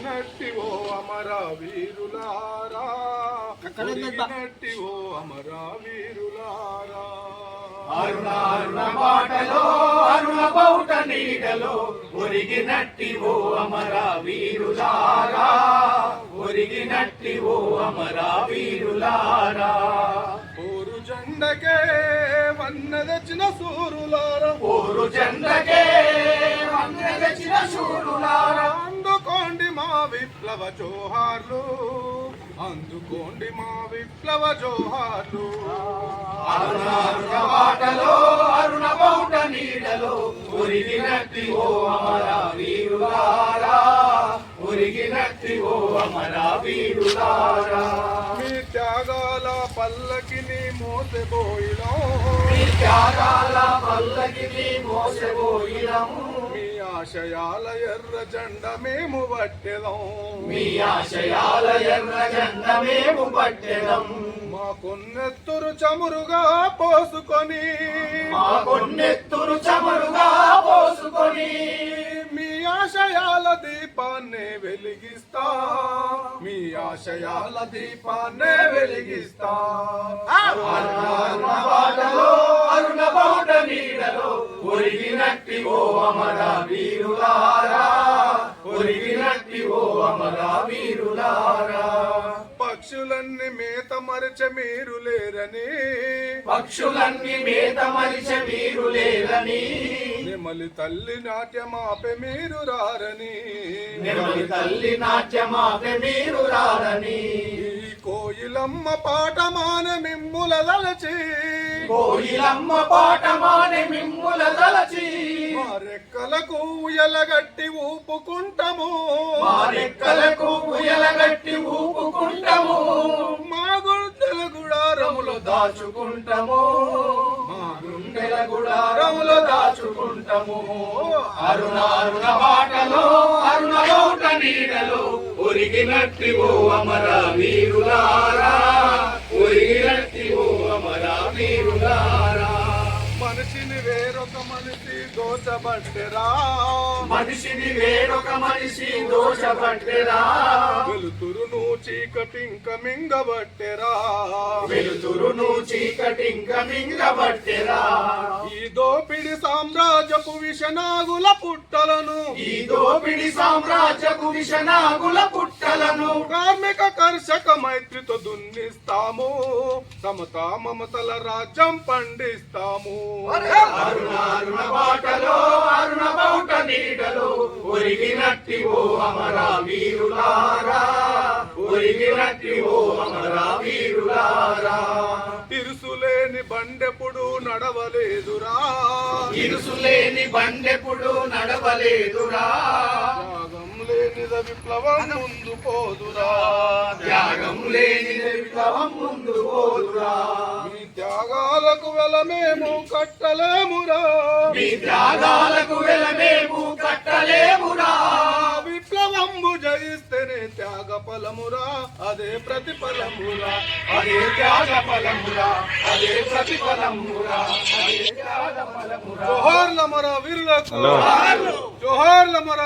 ఒరిగినట్టి ఓ అమర వీరులారా. ఒరిగినట్టి ఓ అమర వీరులారా. అరుణ బాటలో అరుణ బౌట నీడలో ఒరిగినట్టి ఓ అమర వీరులారా. ఒరిగినట్టి ఓ అమర వీరులారా. పోరు జెండకే వన్న తెచ్చిన సూరులారా. ఓరు జెండకే వందెచ్చిన విప్లవ జోహార్లు అందుకోండి మా విప్లవ జోహార్లు. అరుణ అరుణ నీడలో ఒరిగినట్టి ఓ అమర వీరులారా. ఒరిగినట్టి ఓ అమర వీరులారా. మీ త్యాగాల పల్లకిని మోసబోయిలో మీ త్యాగాల పల్లకిని మీ ఆశయాల ఎర్ర జెండ మేము పట్టెదాం. మీ ఆశయాల ఎర్ర జెండ మేము పట్టెదం. మా కొన్నెత్తురు చమురుగా పోసుకొని. మా కొన్నెత్తురు చమరుగా పోసుకొని. దీపాన్నే వెలిగిస్తా. మీ ఆశయాల దీపాన్నే వెలిగిస్తా. అరుణ బౌట నీడలో ఒరిగినట్టి ఓ అమర వీరులారా. ఒరిగినట్టి ఓ అమర వీరులారా. పక్షులన్నీ మేత మరచ మీరు లేరని. పక్షులన్నీ మేత మరిచ వీరు లేరని. నెమలి తల్లి నాట్యమాపే మీరు రారని. నెమలి తల్లి నాట్యమాపే మీరు రారని. ఈ కోయిలమ్మ పాట మాన మిమ్ముల దలచి కోయిలమ్మ పాటమాని మిమ్ముల తలచి. మా రెక్కలకు ఉయలగట్టి ఊపుకుంటాము. రెక్కలకు ఉయలగట్టి ఊపుకుంటాము. మా గుర్తుల గుడారములో దాచుకుంటాము. గుండెల గుడారంలో దాచుకుంటాము. అరుణ అరుణ బాటలో అరుణ లోట నీడలో ఒరిగినట్టి ఓ అమర వీరులారా. ఒరిగినట్టి ఓ అమర వీరులారా. మనిషి దోచబట్టెరా మనిషిని వేరొక మనిషి దోషపట్టెరా వెలుతురును చీకటింక మింగబట్టెరా. వెలుతురును చీకటింక మింగబట్టెరా. ఈ దోపిడి సామ్రాజ్యపు విషనాగుల పుట్టలను ఈ దోపిడి సామ్రాజ్యపు విషనాగుల పుట్టలను కార్మిక కర్షక మైత్రితో దున్నిస్తాము. సమతా మమతల రాజ్యం పండిస్తాము. అరుణ అరుణ బాటలో అరుణ బౌట నీడలో ఒరిగినట్టి ఓ అమర వీరులారా ఒరిగినట్టి ఓ అమర వీరులారా తిరుసులేని బండెప్పుడు నడవలేదురా. ఇరుసులేని బండెప్పుడు నడవలేదురా. లేనిద విప్లవం ముందు పోదురా. త్యాగం లేని విప్లవం ముందు పోదురా. మీ త్యాగాలకు వెల మేము కట్టలేమురా. మీ త్యాగాలకు వెలమేము కట్టలేమురా. విప్లవంబు జయిస్తేనే త్యాగ ఫలమురా అదే ప్రతిఫలమురా. అదే త్యాగ ఫలమురా అదే ప్రతిఫలమురా. అదే త్యాగ ఫలమురా జోహార్ల మర వీరులకు. జోహార్ల మర